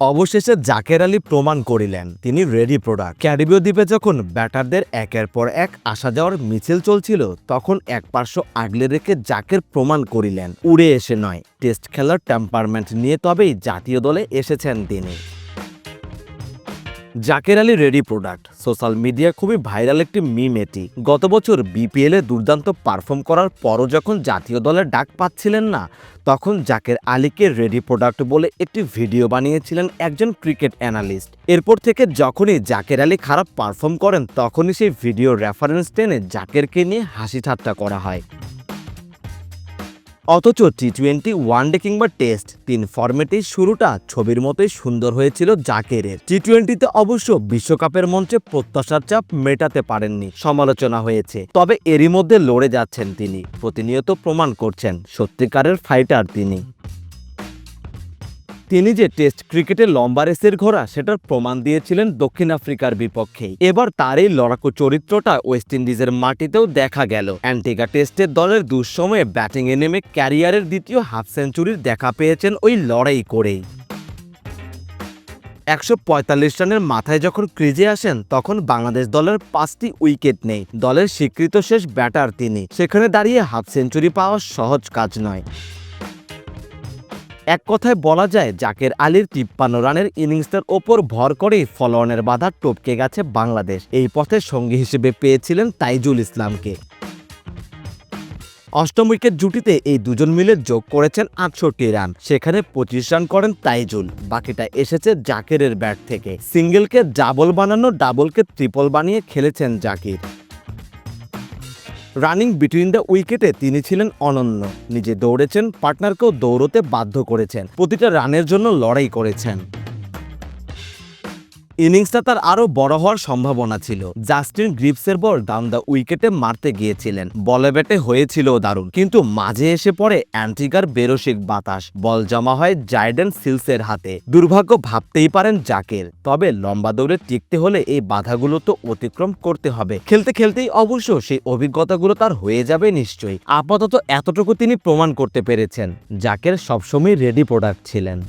অবশেষে জাকের আলী প্রমাণ করিলেন, তিনি রেডি প্রোডাক্ট ক্যারিবীয় দ্বীপে যখন ব্যাটারদের একের পর এক আসা যাওয়ার মিছিল চলছিল, তখন এক পার্শ্ব আগলে রেখে জাকের প্রমাণ করিলেন, উড়ে এসে নয়। টেস্ট খেলার টেম্পারমেন্ট নিয়ে তবেই জাতীয় দলে এসেছেন তিনি। Jaker Ali ready product social media খুবই ভাইরাল একটি মিম এটি। গত বছর বিপিএল এ দুর্দান্ত পারফর্ম করার পরও যখন জাতীয় দলের ডাক পাচ্ছিলেন না, তখন জাকের আলীকে রেডি প্রোডাক্ট বলে একটি ভিডিও বানিয়েছিলেন একজন ক্রিকেট অ্যানালিস্ট এরপর থেকে যখনই জাকের আলী খারাপ পারফর্ম করেন, তখনই সেই ভিডিও রেফারেন্স টেনে জাকেরকে নিয়ে হাসি ঠাট্টা করা হয়। অথচ টি টোয়েন্টি ওয়ানডে কিংবা টেস্ট তিন ফরম্যাটেই শুরুটা ছবির মতোই সুন্দর হয়েছিল জাকেরের। টি টোয়েন্টিতে অবশ্য বিশ্বকাপের মঞ্চে প্রত্যাশার চাপ মেটাতে পারেননি, সমালোচনা হয়েছে। তবে এরই মধ্যে লড়ে যাচ্ছেন তিনি, প্রতিনিয়ত প্রমাণ করছেন সত্যিকারের ফাইটার তিনি। তিনি যে টেস্ট ক্রিকেটে লম্বা রেসের ঘোড়া, সেটার প্রমাণ দিয়েছিলেন দক্ষিণ আফ্রিকার বিপক্ষেই এবার তার এই লড়াকু চরিত্রটা ওয়েস্ট ইন্ডিজের মাটিতেও দেখা গেল। অ্যান্টিগা টেস্টের দলের দুঃসময়ে ব্যাটিংয়ে নেমে ক্যারিয়ারের দ্বিতীয় হাফ সেঞ্চুরির দেখা পেয়েছেন ওই লড়াই করেই একশো পঁয়তাল্লিশ রানের মাথায় যখন ক্রিজে আসেন, তখন বাংলাদেশ দলের পাঁচটি উইকেট নেই। দলের স্বীকৃত শেষ ব্যাটার তিনি। সেখানে দাঁড়িয়ে হাফ সেঞ্চুরি পাওয়া সহজ কাজ নয়। এক কথায় বলা যায়, জাকের আলীর তিপ্পান্ন রানের ইনিংসটার ওপর ভর করেই ফলোয়ানের বাধা টপকে গেছে বাংলাদেশ। এই পথে সঙ্গী হিসেবে পেয়েছিলেন তাইজুল ইসলামকে। অষ্টম উইকেট জুটিতে এই দুজন মিলে যোগ করেছেন আটষট্টি রান, সেখানে পঁচিশ রান করেন তাইজুল। বাকিটা এসেছে জাকেরের ব্যাট থেকে। সিঙ্গেলকে ডাবল বানানো, ডাবলকে ট্রিপল বানিয়ে খেলেছেন জাকির। রানিং বিটুইন দ্য উইকেটে তিনি ছিলেন অনন্য। নিজে দৌড়েছেন, পার্টনারকেও দৌড়তে বাধ্য করেছেন। প্রতিটা রানের জন্য লড়াই করেছেন। ইনিংসটা তার আরও বড় হওয়ার সম্ভাবনা ছিল। জাস্টিন গ্রিপসের বল ডাউন দ্য উইকেটে মারতে গিয়েছিলেন। বলে ব্যাটে হয়েছিল দারুণ। কিন্তু মাঝে এসে পড়ে অ্যান্টিগার বেরসিক বাতাস। বল জমা হয় জাইডেন সিলসের হাতে। দুর্ভাগ্য ভাবতেই পারেন জাকের। তবে লম্বা দৌড়ে টিকতে হলে এই বাধাগুলো তো অতিক্রম করতে হবে। খেলতে খেলতেই অবশ্য সেই অভিজ্ঞতাগুলো তার হয়ে যাবে নিশ্চয়ই। আপাতত এতটুকু তিনি প্রমাণ করতে পেরেছেন। জাকের সবসময় রেডি প্রোডাক্ট ছিলেন।